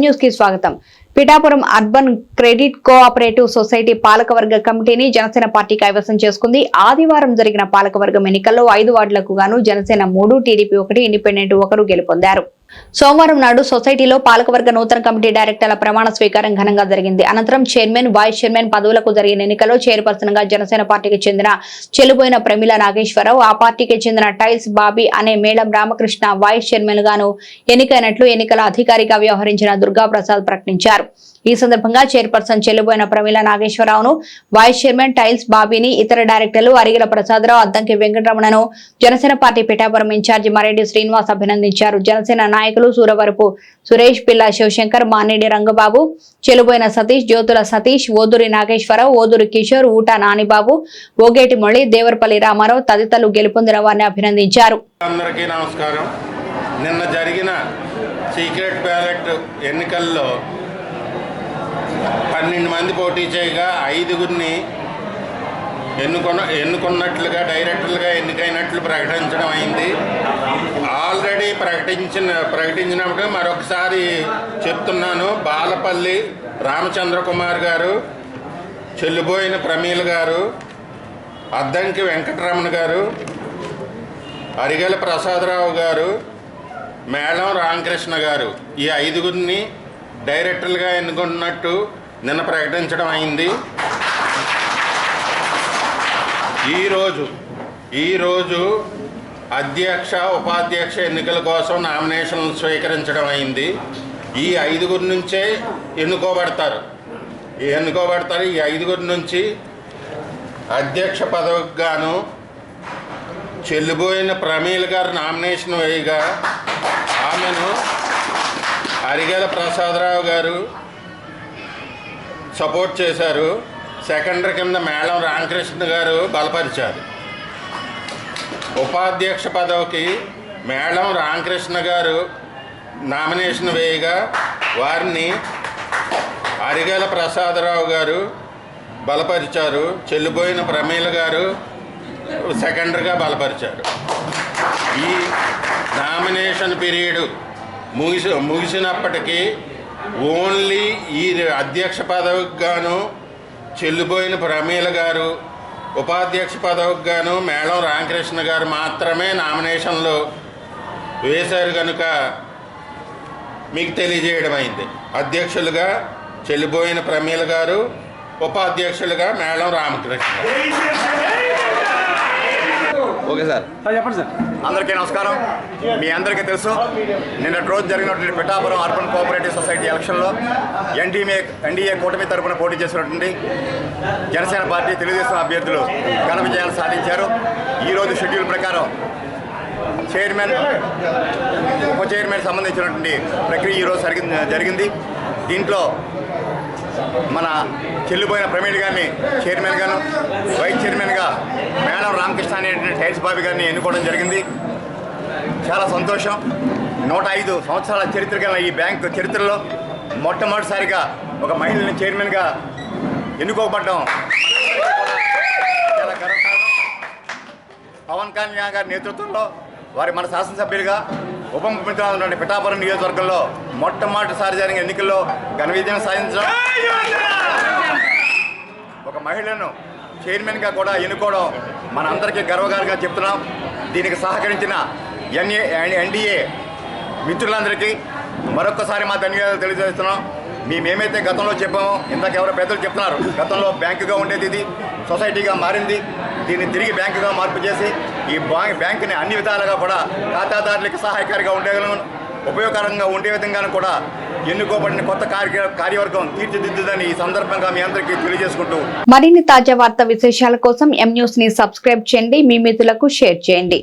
న్యూస్కి స్వాగతం. Pithapuram urban credit cooperative society పాలకవర్గ కమిటీని జనసేన పార్టీ కైవసం చేసుకుంది. ఆదివారం జరిగిన పాలకవర్గం ఎన్నికల్లో ఐదు వార్డులకు గాను జనసేన మూడు టీడీపీ ఒకటి ఇండిపెండెంట్ ఒకరు గెలుపొందారు. సోమవారం నాడు సొసైటీలో పాలకవర్గ నూతన కమిటీ డైరెక్టర్ల ప్రమాణ స్వీకారం ఘనంగా జరిగింది. అనంతరం చైర్మన్ వైస్ చైర్మన్ పదవులకు జరిగిన ఎన్నికల్లో చైర్పర్సన్గా జనసేన పార్టీకి చెందిన చెల్లిపోయిన ప్రమిళ నాగేశ్వరరావు ఆ పార్టీకి చెందిన టైల్స్ బాబీ అనే మేడం రామకృష్ణ వైస్ చైర్మన్ గాను ఎన్నికైనట్లు ఎన్నికల అధికారిగా వ్యవహరించిన దుర్గా ప్రసాద్ ప్రకటించారు. ఈ సందర్భంగా చైర్పర్సన్ చెల్లిపోయిన ప్రమిళ నాగేశ్వరరావును వైస్ చైర్మన్ టైల్స్ బాబీని ఇతర డైరెక్టర్లు అరిగల ప్రసాదరావు అద్దంకి వెంకటరమణను జనసేన పార్టీ పిఠాపురం ఇన్ఛార్జి మరెడ్డి శ్రీనివాస్ అభినందించారు. జనసేన నాయకులు సూరవరపు సురేష్ పిల్ల శివశంకర్ మానేడి రంగబాబు చెలుబోయిన సతీష్ జ్యోతుల సతీష్ ఓదూరి నాగేశ్వరరావు ఓదూరి కిషోర్ ఊటా నానిబాబు ఓగేటి మొళి దేవరపల్లి రామారావు తదితరులు గెలుపొందిన వారిని అభినందించారు. అందరికీ నమస్కారం. నిన్న జరిగిన సీక్రెట్ బ్యాలెట్ ఎన్నికల్లో పన్నెండు మంది పోటీ చేయగా ఐదుగురిని ఎన్నుకొన్న ఎన్నుకున్నట్లుగా డైరెక్టర్లుగా ఎన్నికైనట్లు ప్రకటించడం అయింది. ఆల్రెడీ ప్రకటించిన ప్రకటించినప్పుడు మరొకసారి చెప్తున్నాను బాలపల్లి రామచంద్ర కుమార్ గారు చెల్లిపోయిన ప్రమీల గారు అద్దంకి వెంకటరమణ గారు అరిగల ప్రసాదరావు గారు మేళం రామకృష్ణ గారు ఈ ఐదుగురిని డైరెక్టర్లుగా ఎన్నుకున్నట్టు నిన్న ప్రకటించడం అయింది. ఈరోజు ఈరోజు అధ్యక్ష ఉపాధ్యక్ష ఎన్నికల కోసం నామినేషన్లు స్వీకరించడం అయింది. ఈ ఐదుగురు నుంచే ఎన్నుకోబడతారు. ఎన్నుకోబడతారు ఈ ఐదుగురి నుంచి అధ్యక్ష పదవికి గాను చెల్లిపోయిన ప్రమీల గారు నామినేషన్ వేయగా ఆమెను అరిగల ప్రసాదరావు గారు సపోర్ట్ చేశారు. సెకండరీ కింద మేళం రామకృష్ణ గారు బలపరిచారు. ఉపాధ్యక్ష పదవికి మేళం రామకృష్ణ గారు నామినేషన్ వేయగా వారిని అరిగల ప్రసాదరావు గారు బలపరిచారు. చెల్లిపోయిన ప్రమీల గారు సెకండరీగా బలపరిచారు. ఈ నామినేషన్ పీరియడ్ ముగిసి ముగిసినప్పటికీ ఓన్లీ ఈ అధ్యక్ష పదవికి గాను చెల్లిపోయిన ప్రమీల గారు ఉపాధ్యక్ష పదవికి గాను మేళం రామకృష్ణ గారు మాత్రమే నామినేషన్లో వేశారు కనుక మీకు తెలియజేయడం అయింది అధ్యక్షులుగా చెల్లిపోయిన ప్రమీల గారు ఉపాధ్యక్షులుగా Melam Ramakrishna okay sir. Sir చెప్పండి సార్. అందరికీ నమస్కారం. మీ అందరికీ తెలుసు నిన్నటి రోజు జరిగినటువంటి పిఠాపురం అర్బన్ కోఆపరేటివ్ సొసైటీ ఎలక్షన్లో ఎన్డీఏ ఎన్డీఏ కూటమి తరపున పోటీ చేసినటువంటి జనసేన పార్టీ తెలుగుదేశం అభ్యర్థులు ఘన విజయాలు సాధించారు. ఈరోజు షెడ్యూల్ ప్రకారం చైర్మన్ ఉప చైర్మన్ సంబంధించినటువంటి ప్రక్రియ ఈరోజు జరిగింది. దీంట్లో మన చెల్లిపోయిన ప్రవీణ్ గారిని చైర్మన్ గాను వైస్ చైర్మన్గా మేడం రామకృష్ణ అనేటువంటి టైల్స్ బాబీ గారిని ఎన్నుకోవడం జరిగింది. చాలా సంతోషం. నూట ఐదు సంవత్సరాల చరిత్ర గల ఈ బ్యాంకు చరిత్రలో మొట్టమొదటిసారిగా ఒక మహిళని చైర్మన్గా ఎన్నుకోబడ్డం చాలా గర్వకారణం. పవన్ కళ్యాణ్ గారి నేతృత్వంలో వారి మన శాసనసభ్యులుగా ఉప ముఖ్యమంత్రి పిఠాపురం నియోజకవర్గంలో మొట్టమొదటిసారి జరిగిన ఎన్నికల్లో ఘన విజయం సాధించడం. ఒక మహిళను చైర్మన్గా కూడా ఎన్నుకోవడం మన అందరికీ గర్వకారంగా చెప్తున్నాం. దీనికి సహకరించిన ఎన్ఏ ఎన్డీఏ మిత్రులందరికీ మరొక్కసారి మా ధన్యవాదాలు తెలియజేస్తున్నాం. మేమేమైతే గతంలో చెప్పామో ఇంతకెవరో ఎవరో పెద్దలు చెప్తున్నారు గతంలో బ్యాంకుగా ఉండేది ఇది సొసైటీగా మారింది. దీన్ని తిరిగి బ్యాంకుగా మార్పు చేసి ఈ బ్యాంక్ బ్యాంకుని అన్ని విధాలుగా కూడా ఖాతాదారులకు సహాయకారిగా ఉండేగలను ఉపయోగకరంగా ఉండే విధంగాను కూడా ఎన్నుకోబడిన కొత్త కార్య కార్యవర్గం తీర్చిదిద్దుదని ఈ సందర్భంగా మీ అందరికీ తెలియజేసుకుంటూ మరిన్ని తాజా వార్త విశేషాల కోసం ఎం న్యూస్ని సబ్స్క్రైబ్ చేయండి మీ మిత్రులకు షేర్ చేయండి.